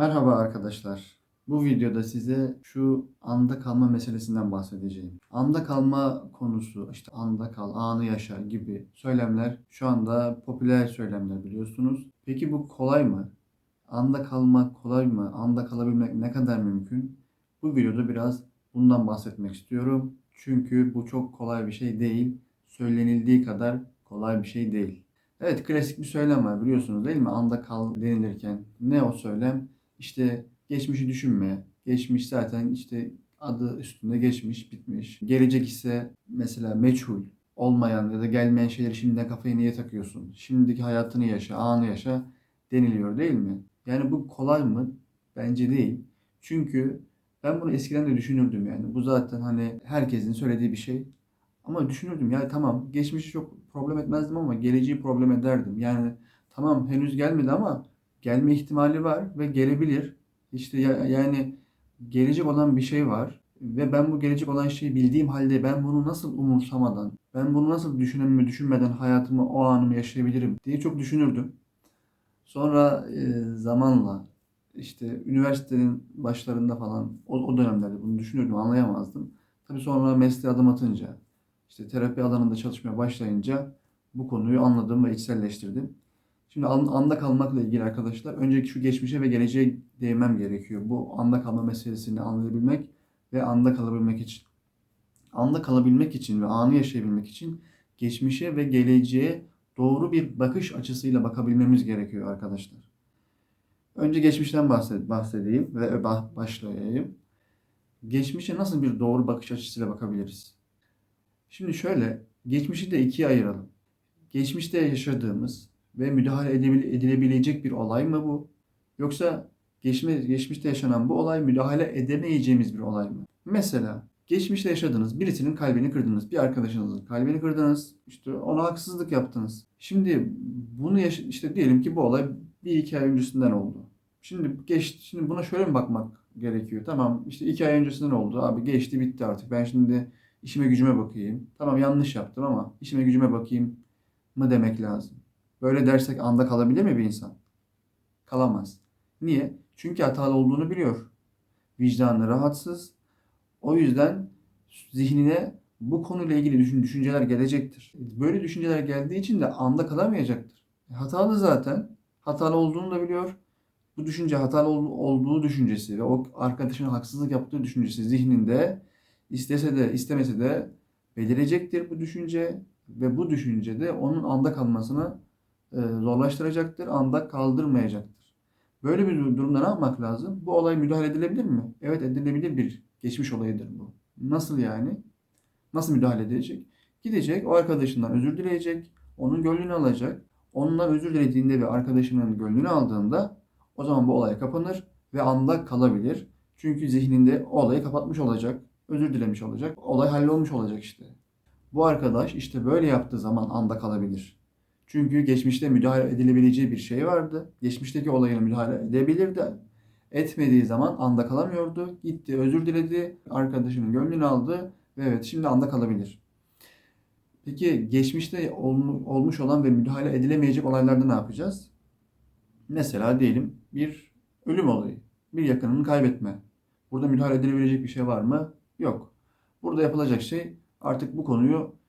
Merhaba arkadaşlar. Bu videoda size şu anda kalma meselesinden bahsedeceğim. Anda kalma konusu, işte anda kal, anı yaşa gibi söylemler şu anda popüler söylemler biliyorsunuz. Peki bu kolay mı? Anda kalmak kolay mı? Anda kalabilmek ne kadar mümkün? Bu videoda biraz bundan bahsetmek istiyorum. Çünkü bu çok kolay bir şey değil. Söylenildiği kadar kolay bir şey değil. Evet klasik bir söylem var biliyorsunuz değil mi? Anda kal denilirken. Ne o söylem? İşte geçmişi düşünme. Geçmiş zaten işte adı üstünde geçmiş, bitmiş. Gelecek ise mesela meçhul, olmayan ya da gelmeyen şeyleri şimdiden kafaya niye takıyorsun? Şimdiki hayatını yaşa, anı yaşa deniliyor değil mi? Yani bu kolay mı? Bence değil. Çünkü ben bunu eskiden de düşünürdüm yani. Bu zaten hani herkesin söylediği bir şey. Ama düşünürdüm ya tamam geçmişi çok problem etmezdim ama geleceği problem ederdim. Yani tamam henüz gelmedi ama gelme ihtimali var ve gelebilir. İşte ya- yani gelecek olan bir şey var ve ben bu gelecek olan şeyi bildiğim halde ben bunu nasıl umursamadan, ben bunu nasıl düşünmemi düşünmeden hayatımı o anımı yaşayabilirim diye çok düşünürdüm. Sonra e, zamanla işte üniversitenin başlarında falan o, o dönemlerde bunu düşünürdüm, anlayamazdım. Tabii sonra mesleğe adım atınca, işte terapi alanında çalışmaya başlayınca bu konuyu anladım ve içselleştirdim. Şimdi an- anda kalmakla ilgili arkadaşlar önceki şu geçmişe ve geleceğe değinmem gerekiyor. Bu anda kalma meselesini anlayabilmek ve anda kalabilmek için. Anda kalabilmek için ve anı yaşayabilmek için geçmişe ve geleceğe doğru bir bakış açısıyla bakabilmemiz gerekiyor arkadaşlar. Önce geçmişten bahsed bahsedeyim ve başlayayım. Geçmişe nasıl bir doğru bakış açısıyla bakabiliriz? Şimdi şöyle, geçmişi de ikiye ayıralım. Geçmişte yaşadığımız ve müdahale edilebilecek bir olay mı bu? Yoksa geçme, geçmişte yaşanan bu olay müdahale edemeyeceğimiz bir olay mı? Mesela geçmişte yaşadığınız birisinin kalbini kırdınız, bir arkadaşınızın kalbini kırdınız, işte ona haksızlık yaptınız. Şimdi bunu yaş- işte diyelim ki bu olay bir iki ay öncesinden oldu. Şimdi geç, şimdi buna şöyle mi bakmak gerekiyor? Tamam işte iki ay öncesinden oldu abi geçti bitti artık. Ben şimdi işime gücüme bakayım. Tamam yanlış yaptım ama işime gücüme bakayım mı demek lazım. Böyle dersek anda kalabilir mi bir insan? Kalamaz. Niye? Çünkü hatalı olduğunu biliyor. Vicdanı rahatsız. O yüzden zihnine bu konuyla ilgili düşün, düşünceler gelecektir. Böyle düşünceler geldiği için de anda kalamayacaktır. E, Hatalı zaten. Hatalı olduğunu da biliyor. Bu düşünce hatalı ol- olduğu düşüncesi ve o arkadaşına haksızlık yaptığı düşüncesi zihninde istese de istemese de belirecektir bu düşünce ve bu düşünce de onun anda kalmasını e, zorlaştıracaktır, anda kaldırmayacaktır. Böyle bir durumda ne yapmak lazım? Bu olay müdahale edilebilir mi? Evet edilebilir bir geçmiş olayıdır bu. Nasıl yani? Nasıl müdahale edecek? Gidecek, o arkadaşından özür dileyecek, onun gönlünü alacak. Ondan özür dilediğinde ve arkadaşının gönlünü aldığında o zaman bu olay kapanır ve anda kalabilir. Çünkü zihninde o olayı kapatmış olacak, özür dilemiş olacak, olay hallolmuş olacak işte. Bu arkadaş işte böyle yaptığı zaman anda kalabilir. Çünkü geçmişte müdahale edilebileceği bir şey vardı. Geçmişteki olayına müdahale edebilirdi. Etmediği zaman anda kalamıyordu. Gitti, özür diledi, arkadaşının gönlünü aldı ve evet şimdi anda kalabilir. Peki geçmişte ol- olmuş olan ve müdahale edilemeyecek olaylarda ne yapacağız? Mesela diyelim bir ölüm olayı, bir yakınını kaybetme. Burada müdahale edilebilecek bir şey var mı? Yok. Burada yapılacak şey artık bu konuyu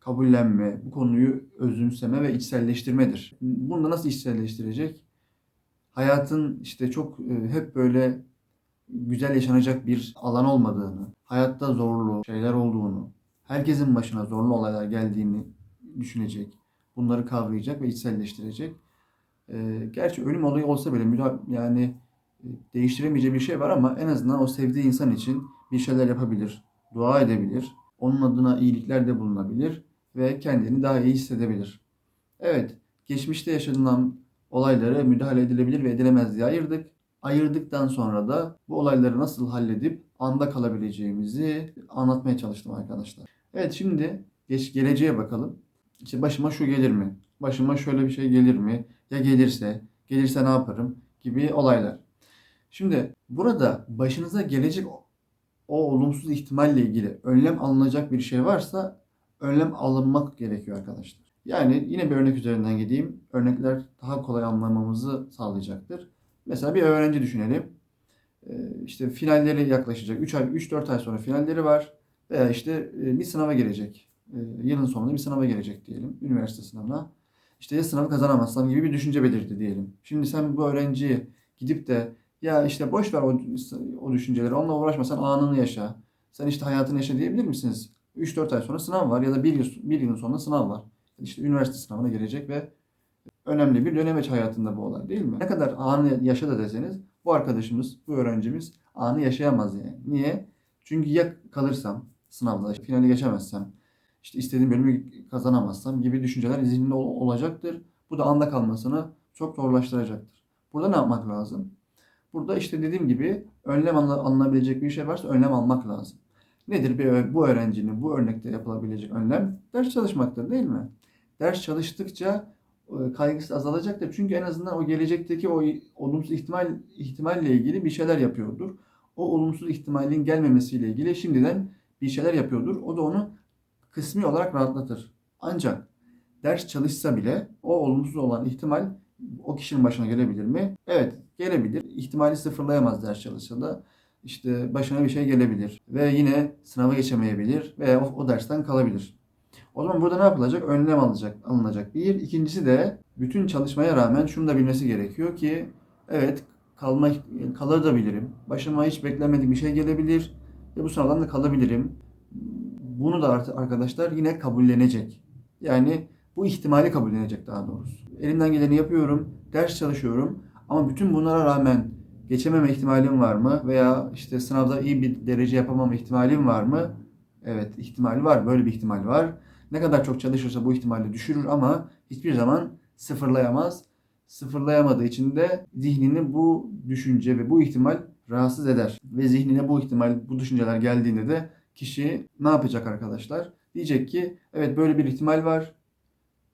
kabullenme, bu konuyu özümseme ve içselleştirmedir. Bunu da nasıl içselleştirecek? Hayatın işte çok e, hep böyle güzel yaşanacak bir alan olmadığını, hayatta zorlu şeyler olduğunu, herkesin başına zorlu olaylar geldiğini düşünecek, bunları kavrayacak ve içselleştirecek. E, gerçi ölüm olayı olsa bile yani e, değiştiremeyeceği bir şey var ama en azından o sevdiği insan için bir şeyler yapabilir, dua edebilir, onun adına iyiliklerde bulunabilir ve kendini daha iyi hissedebilir. Evet, geçmişte yaşanılan olaylara müdahale edilebilir ve edilemez diye ayırdık. Ayırdıktan sonra da bu olayları nasıl halledip anda kalabileceğimizi anlatmaya çalıştım arkadaşlar. Evet şimdi geç geleceğe bakalım. İşte başıma şu gelir mi? Başıma şöyle bir şey gelir mi? Ya gelirse, gelirse ne yaparım? Gibi olaylar. Şimdi burada başınıza gelecek o, olumsuz ihtimalle ilgili önlem alınacak bir şey varsa önlem alınmak gerekiyor arkadaşlar. Yani yine bir örnek üzerinden gideyim. Örnekler daha kolay anlamamızı sağlayacaktır. Mesela bir öğrenci düşünelim. Ee, işte finalleri yaklaşacak. 3 ay 3-4 ay sonra finalleri var. Veya işte e, bir sınava girecek. Ee, Yılın sonunda bir sınava girecek diyelim. Üniversite sınavına. İşte ya sınavı kazanamazsam gibi bir düşünce belirdi diyelim. Şimdi sen bu öğrenciye gidip de ya işte boş ver o, o düşünceleri. Onunla uğraşma. Sen anını yaşa. Sen işte hayatını yaşa diyebilir misiniz? 3-4 ay sonra sınav var ya da bir yıl, bir yılın sonunda sınav var. İşte üniversite sınavına girecek ve önemli bir dönemeç hayatında bu olay değil mi? Ne kadar anı yaşa da deseniz bu arkadaşımız, bu öğrencimiz anı yaşayamaz yani. Niye? Çünkü ya kalırsam sınavda, finali geçemezsem, işte istediğim bölümü kazanamazsam gibi düşünceler zihninde ol- olacaktır. Bu da anda kalmasını çok zorlaştıracaktır. Burada ne yapmak lazım? Burada işte dediğim gibi önlem alına- alınabilecek bir şey varsa önlem almak lazım. Nedir bir bu öğrencinin bu örnekte yapılabilecek önlem? Ders çalışmaktır değil mi? Ders çalıştıkça kaygısı azalacaktır. Çünkü en azından o gelecekteki o olumsuz ihtimal ihtimalle ilgili bir şeyler yapıyordur. O olumsuz ihtimalin gelmemesiyle ilgili şimdiden bir şeyler yapıyordur. O da onu kısmi olarak rahatlatır. Ancak ders çalışsa bile o olumsuz olan ihtimal o kişinin başına gelebilir mi? Evet, gelebilir. İhtimali sıfırlayamaz ders çalışsa da. İşte başına bir şey gelebilir ve yine sınava geçemeyebilir veya o, o dersten kalabilir. O zaman burada ne yapılacak? Önlem alacak, alınacak. Bir. İkincisi de bütün çalışmaya rağmen şunu da bilmesi gerekiyor ki evet kalma kalır da bilirim. Başıma hiç beklenmedik bir şey gelebilir ve bu sınavdan da kalabilirim. Bunu da artık arkadaşlar yine kabullenecek. Yani bu ihtimali kabullenecek daha doğrusu. Elimden geleni yapıyorum, ders çalışıyorum ama bütün bunlara rağmen geçememe ihtimalim var mı? Veya işte sınavda iyi bir derece yapamama ihtimalim var mı? Evet, ihtimali var. Böyle bir ihtimal var. Ne kadar çok çalışırsa bu ihtimali düşürür ama hiçbir zaman sıfırlayamaz. Sıfırlayamadığı için de zihnini bu düşünce ve bu ihtimal rahatsız eder. Ve zihnine bu ihtimal, bu düşünceler geldiğinde de kişi ne yapacak arkadaşlar? Diyecek ki evet böyle bir ihtimal var.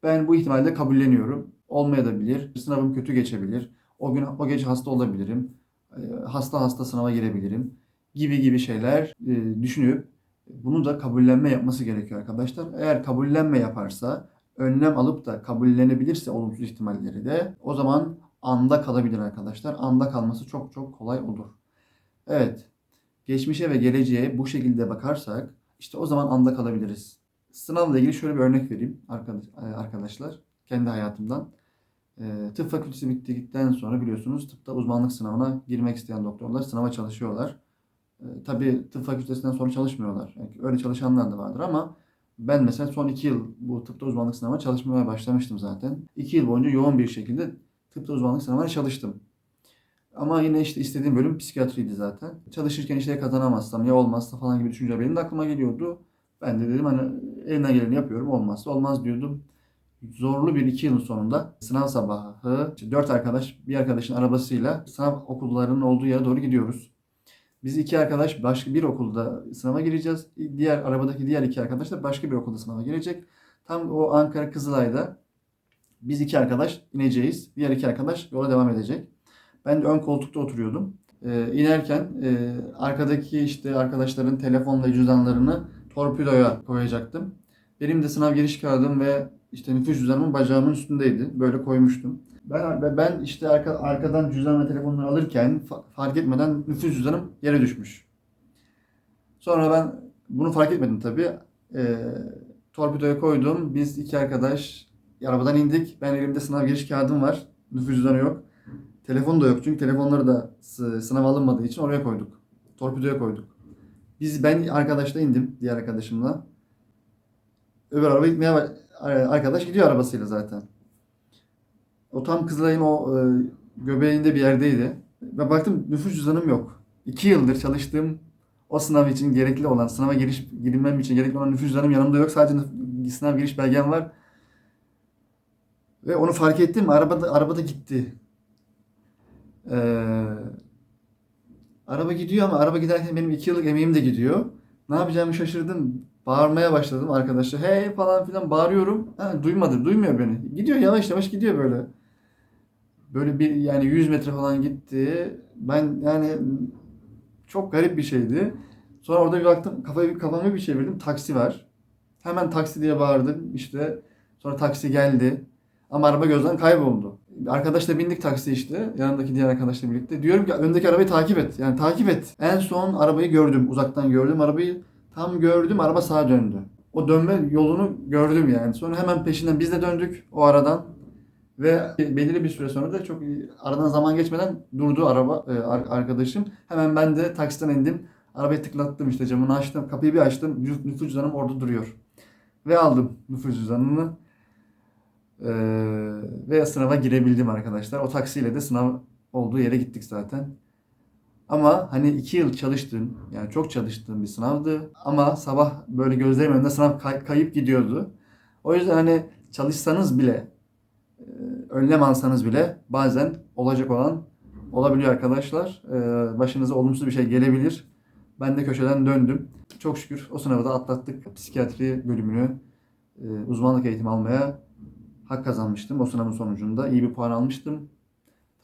Ben bu ihtimalle kabulleniyorum. Olmayabilir. Sınavım kötü geçebilir. O gün o gece hasta olabilirim. Ee, Hasta hasta sınava girebilirim. Gibi gibi şeyler e, düşünüp bunu da kabullenme yapması gerekiyor arkadaşlar. Eğer kabullenme yaparsa, önlem alıp da kabullenebilirse olumsuz ihtimalleri de o zaman anda kalabilir arkadaşlar. Anda kalması çok çok kolay olur. Evet. Geçmişe ve geleceğe bu şekilde bakarsak işte o zaman anda kalabiliriz. Sınavla ilgili şöyle bir örnek vereyim e, arkadaşlar. Kendi hayatımdan. E, Tıp fakültesi bittikten sonra biliyorsunuz tıpta uzmanlık sınavına girmek isteyen doktorlar sınava çalışıyorlar. E, tabii tıp fakültesinden sonra çalışmıyorlar. Yani öyle çalışanlar da vardır ama ben mesela son iki yıl bu tıpta uzmanlık sınavına çalışmaya başlamıştım zaten. İki yıl boyunca yoğun bir şekilde tıpta uzmanlık sınavına çalıştım. Ama yine işte istediğim bölüm psikiyatriydi zaten. Çalışırken işte kazanamazsam ya olmazsa falan gibi düşünceler benim de aklıma geliyordu. Ben de dedim hani elimden geleni yapıyorum olmazsa olmaz diyordum. Zorlu bir iki yılın sonunda sınav sabahı işte dört arkadaş bir arkadaşın arabasıyla sınav okullarının olduğu yere doğru gidiyoruz. Biz iki arkadaş başka bir okulda sınava gireceğiz. Diğer arabadaki diğer iki arkadaş da başka bir okulda sınava girecek. Tam o Ankara Kızılay'da biz iki arkadaş ineceğiz. Diğer iki arkadaş yola devam edecek. Ben de ön koltukta oturuyordum. Ee, inerken e, arkadaki işte arkadaşların telefon ve cüzdanlarını torpidoya koyacaktım. Benim de sınav giriş kağıdım ve işte nüfus cüzdanımın bacağımın üstündeydi. Böyle koymuştum. Ben ben işte arka, arkadan cüzdan ve telefonları alırken fa- fark etmeden nüfus cüzdanım yere düşmüş. Sonra ben bunu fark etmedim tabii. Ee, torpidoya koydum. Biz iki arkadaş arabadan indik. Ben elimde sınav giriş kağıdım var. Nüfus cüzdanı yok. Telefon da yok çünkü telefonları da sı- sınav alınmadığı için oraya koyduk. Torpidoya koyduk. Biz ben arkadaşla indim diğer arkadaşımla. Öbür araba gitmeye arkadaş gidiyor arabasıyla zaten. O tam Kızılay'ın o e, göbeğinde bir yerdeydi. Ve baktım nüfus cüzdanım yok. İki yıldır çalıştığım o sınav için gerekli olan, sınava giriş girilmem için gerekli olan nüfus cüzdanım yanımda yok. Sadece sınav giriş belgem var. Ve onu fark ettim. Arabada, arabada gitti. Ee, araba gidiyor ama araba giderken benim iki yıllık emeğim de gidiyor. Ne yapacağımı şaşırdım. Bağırmaya başladım arkadaşlar. Hey falan filan bağırıyorum. Ha, duymadı, duymuyor beni. Gidiyor yavaş yavaş gidiyor böyle. Böyle bir yani 100 metre falan gitti. Ben yani çok garip bir şeydi. Sonra orada bir baktım kafayı kafamı bir çevirdim. Taksi var. Hemen taksi diye bağırdım. İşte sonra taksi geldi. Ama araba gözden kayboldu. Arkadaşla bindik taksi işte. Yanındaki diğer arkadaşla birlikte. Diyorum ki öndeki arabayı takip et. Yani takip et. En son arabayı gördüm. Uzaktan gördüm arabayı. Tam gördüm araba sağa döndü. O dönme yolunu gördüm yani. Sonra hemen peşinden biz de döndük o aradan. Ve belirli bir süre sonra da çok aradan zaman geçmeden durdu araba e, ar- arkadaşım. Hemen ben de taksiden indim. Arabayı tıklattım işte camını açtım. Kapıyı bir açtım. Nüf- Nüfus cüzdanım orada duruyor. Ve aldım nüfus cüzdanını. Ee, ve sınava girebildim arkadaşlar. O taksiyle de sınav olduğu yere gittik zaten. Ama hani iki yıl çalıştım. Yani çok çalıştığım bir sınavdı. Ama sabah böyle gözlerim önünde sınav kay- kayıp gidiyordu. O yüzden hani çalışsanız bile, e, önlem alsanız bile bazen olacak olan olabiliyor arkadaşlar. Ee, başınıza olumsuz bir şey gelebilir. Ben de köşeden döndüm. Çok şükür o sınavı da atlattık. Psikiyatri bölümünü e, uzmanlık eğitimi almaya hak kazanmıştım. O sınavın sonucunda iyi bir puan almıştım.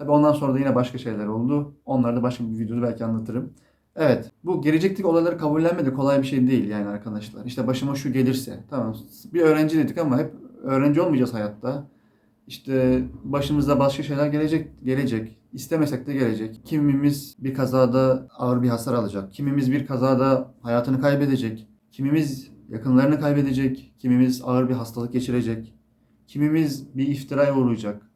Tabii ondan sonra da yine başka şeyler oldu. Onları da başka bir videoda belki anlatırım. Evet, bu gelecekteki olayları kabullenme de kolay bir şey değil yani arkadaşlar. İşte başıma şu gelirse, tamam bir öğrenci dedik ama hep öğrenci olmayacağız hayatta. İşte başımıza başka şeyler gelecek, gelecek. İstemesek de gelecek. Kimimiz bir kazada ağır bir hasar alacak. Kimimiz bir kazada hayatını kaybedecek. Kimimiz yakınlarını kaybedecek. Kimimiz ağır bir hastalık geçirecek. Kimimiz bir iftiraya uğrayacak.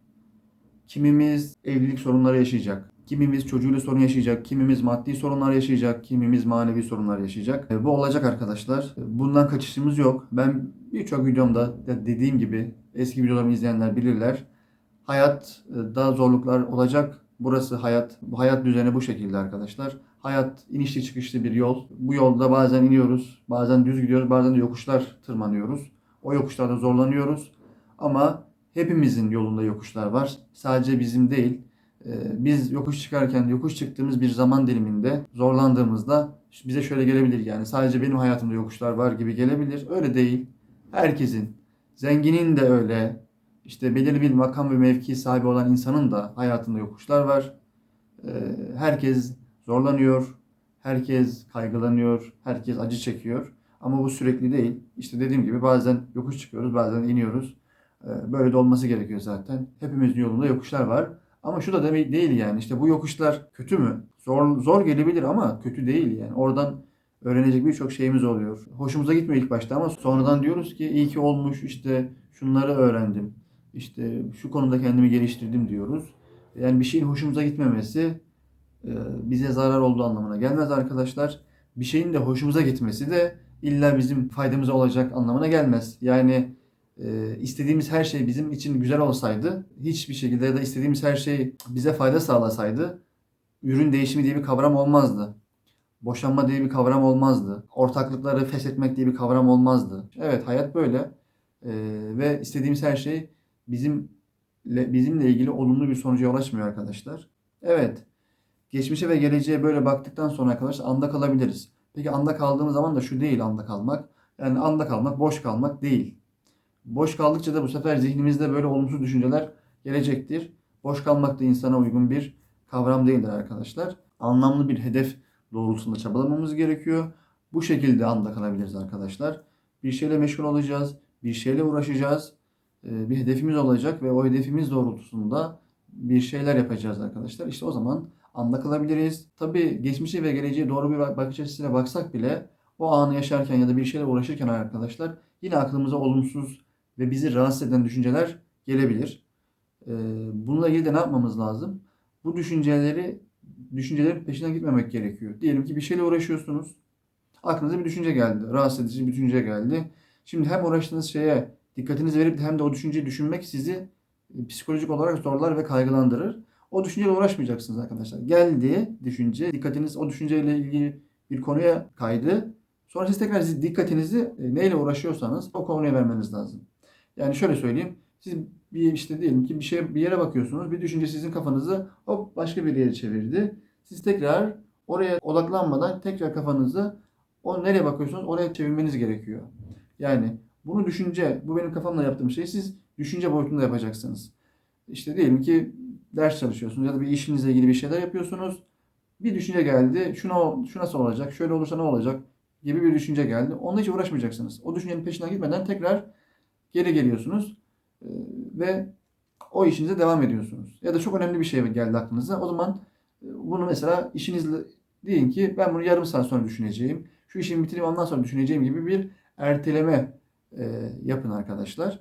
Kimimiz evlilik sorunları yaşayacak. Kimimiz çocuğuyla sorun yaşayacak. Kimimiz maddi sorunlar yaşayacak. Kimimiz manevi sorunlar yaşayacak. E, Bu olacak arkadaşlar. E, Bundan kaçışımız yok. Ben birçok videomda de- dediğim gibi eski videolarımı izleyenler bilirler. Hayat e, daha zorluklar olacak. Burası hayat. Bu hayat düzeni bu şekilde arkadaşlar. Hayat inişli çıkışlı bir yol. Bu yolda bazen iniyoruz, bazen düz gidiyoruz, bazen de yokuşlar tırmanıyoruz. O yokuşlarda zorlanıyoruz. Ama hepimizin yolunda yokuşlar var. Sadece bizim değil. Ee, Biz yokuş çıkarken, yokuş çıktığımız bir zaman diliminde zorlandığımızda bize şöyle gelebilir yani sadece benim hayatımda yokuşlar var gibi gelebilir. Öyle değil. Herkesin, zenginin de öyle, işte belirli bir makam ve mevki sahibi olan insanın da hayatında yokuşlar var. Ee, Herkes zorlanıyor, herkes kaygılanıyor, herkes acı çekiyor. Ama bu sürekli değil. İşte dediğim gibi bazen yokuş çıkıyoruz, bazen iniyoruz. Ee, Böyle de olması gerekiyor zaten. Hepimizin yolunda yokuşlar var. Ama şu da demek değil yani. İşte bu yokuşlar kötü mü? Zor, zor gelebilir ama kötü değil yani. Oradan öğrenecek birçok şeyimiz oluyor. Hoşumuza gitmiyor ilk başta ama sonradan diyoruz ki iyi ki olmuş işte şunları öğrendim. İşte şu konuda kendimi geliştirdim diyoruz. Yani bir şeyin hoşumuza gitmemesi e, bize zarar olduğu anlamına gelmez arkadaşlar. Bir şeyin de hoşumuza gitmesi de illa bizim faydamıza olacak anlamına gelmez. Yani e, istediğimiz her şey bizim için güzel olsaydı, hiçbir şekilde ya da istediğimiz her şey bize fayda sağlasaydı, ürün değişimi diye bir kavram olmazdı. Boşanma diye bir kavram olmazdı. Ortaklıkları feshetmek diye bir kavram olmazdı. Evet hayat böyle. E, ve istediğimiz her şey bizim bizimle ilgili olumlu bir sonuca ulaşmıyor arkadaşlar. Evet. Geçmişe ve geleceğe böyle baktıktan sonra arkadaşlar anda kalabiliriz. Peki anda kaldığımız zaman da şu değil anda kalmak. Yani anda kalmak, boş kalmak değil. Boş kaldıkça da bu sefer zihnimizde böyle olumsuz düşünceler gelecektir. Boş kalmak da insana uygun bir kavram değildir arkadaşlar. Anlamlı bir hedef doğrultusunda çabalamamız gerekiyor. Bu şekilde anda kalabiliriz arkadaşlar. Bir şeyle meşgul olacağız, bir şeyle uğraşacağız. Ee, Bir hedefimiz olacak ve o hedefimiz doğrultusunda bir şeyler yapacağız arkadaşlar. İşte o zaman anda kalabiliriz. Tabii geçmişe ve geleceğe doğru bir bak- bakış açısıyla baksak bile o anı yaşarken ya da bir şeyle uğraşırken arkadaşlar yine aklımıza olumsuz ve bizi rahatsız eden düşünceler gelebilir. Ee, Bununla ilgili de ne yapmamız lazım? Bu düşünceleri düşüncelerin peşinden gitmemek gerekiyor. Diyelim ki bir şeyle uğraşıyorsunuz. Aklınıza bir düşünce geldi. Rahatsız edici bir düşünce geldi. Şimdi hem uğraştığınız şeye dikkatinizi verip hem de o düşünceyi düşünmek sizi e, psikolojik olarak zorlar ve kaygılandırır. O düşünceyle uğraşmayacaksınız arkadaşlar. Geldi düşünce, dikkatiniz o düşünceyle ilgili bir konuya kaydı. Sonra siz tekrar dikkatinizi e, neyle uğraşıyorsanız o konuya vermeniz lazım. Yani şöyle söyleyeyim. Siz bir işte diyelim ki bir şey bir yere bakıyorsunuz. Bir düşünce sizin kafanızı hop başka bir yere çevirdi. Siz tekrar oraya odaklanmadan tekrar kafanızı o nereye bakıyorsunuz oraya çevirmeniz gerekiyor. Yani bunu düşünce, bu benim kafamla yaptığım şey siz düşünce boyutunda yapacaksınız. İşte diyelim ki ders çalışıyorsunuz ya da bir işinizle ilgili bir şeyler yapıyorsunuz. Bir düşünce geldi. Şuna, şu nasıl olacak? Şöyle olursa ne olacak? Gibi bir düşünce geldi. Onunla hiç uğraşmayacaksınız. O düşüncenin peşinden gitmeden tekrar geri geliyorsunuz. Ee, ve O işinize devam ediyorsunuz. Ya da çok önemli bir şey geldi aklınıza. O zaman e, bunu mesela işinizle deyin ki ben bunu yarım saat sonra düşüneceğim. Şu işimi bitireyim ondan sonra düşüneceğim gibi bir erteleme e, yapın arkadaşlar.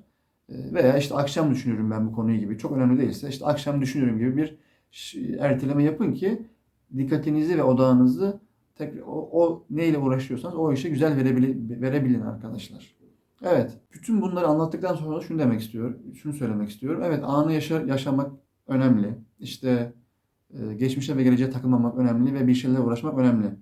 E, veya işte akşam düşünürüm ben bu konuyu gibi. Çok önemli değilse işte akşam düşünürüm gibi bir erteleme yapın ki dikkatinizi ve odağınızı tekrar o, o neyle uğraşıyorsanız o işe güzel verebili, verebilin arkadaşlar. Evet. Bütün bunları anlattıktan sonra şunu demek istiyorum. Şunu söylemek istiyorum. Evet anı yaşa, yaşamak önemli. İşte e, geçmişe ve geleceğe takılmamak önemli ve bir şeylerle uğraşmak önemli.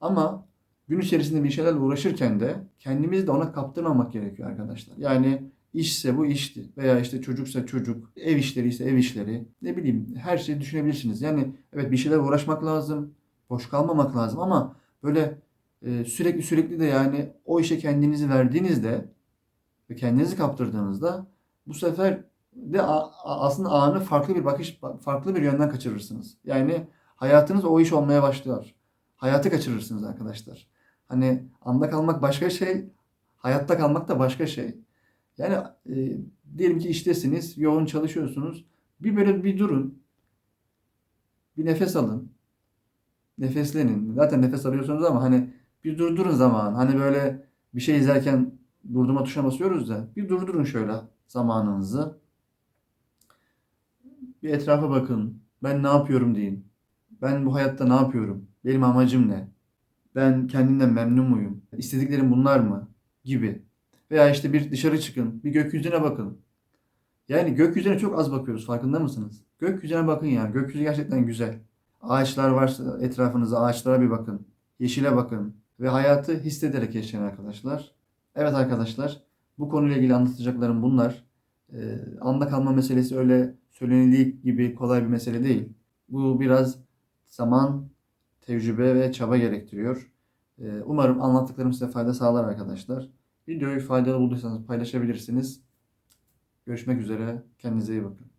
Ama gün içerisinde bir şeylerle uğraşırken de kendimizi de ona kaptırmamak gerekiyor arkadaşlar. Yani işse bu işti veya işte çocuksa çocuk, ev işleri ise ev işleri. Ne bileyim her şeyi düşünebilirsiniz. Yani evet bir şeylerle uğraşmak lazım. Boş kalmamak lazım ama böyle e, sürekli sürekli de yani o işe kendinizi verdiğinizde ve kendinizi kaptırdığınızda bu sefer de aslında anı farklı bir bakış farklı bir yönden kaçırırsınız. Yani hayatınız o iş olmaya başlıyor. Hayatı kaçırırsınız arkadaşlar. Hani anda kalmak başka şey, hayatta kalmak da başka şey. Yani e, diyelim ki iştesiniz, yoğun çalışıyorsunuz. Bir böyle bir durun. Bir nefes alın. Nefeslenin. Zaten nefes alıyorsunuz ama hani bir durdurun zaman. Hani böyle bir şey izlerken durdurma tuşuna basıyoruz da bir durdurun şöyle zamanınızı. Bir etrafa bakın. Ben ne yapıyorum deyin. Ben bu hayatta ne yapıyorum? Benim amacım ne? Ben kendimden memnun muyum? İstediklerim bunlar mı? Gibi. Veya işte bir dışarı çıkın, bir gökyüzüne bakın. Yani gökyüzüne çok az bakıyoruz, farkında mısınız? Gökyüzüne bakın ya, gökyüzü gerçekten güzel. Ağaçlar varsa etrafınıza, ağaçlara bir bakın. Yeşile bakın. Ve hayatı hissederek yaşayın arkadaşlar. Evet arkadaşlar, bu konuyla ilgili anlatacaklarım bunlar. Ee, anda kalma meselesi öyle söylenildiği gibi kolay bir mesele değil. Bu biraz zaman, tecrübe ve çaba gerektiriyor. Ee, umarım anlattıklarım size fayda sağlar arkadaşlar. Videoyu faydalı bulduysanız paylaşabilirsiniz. Görüşmek üzere. Kendinize iyi bakın.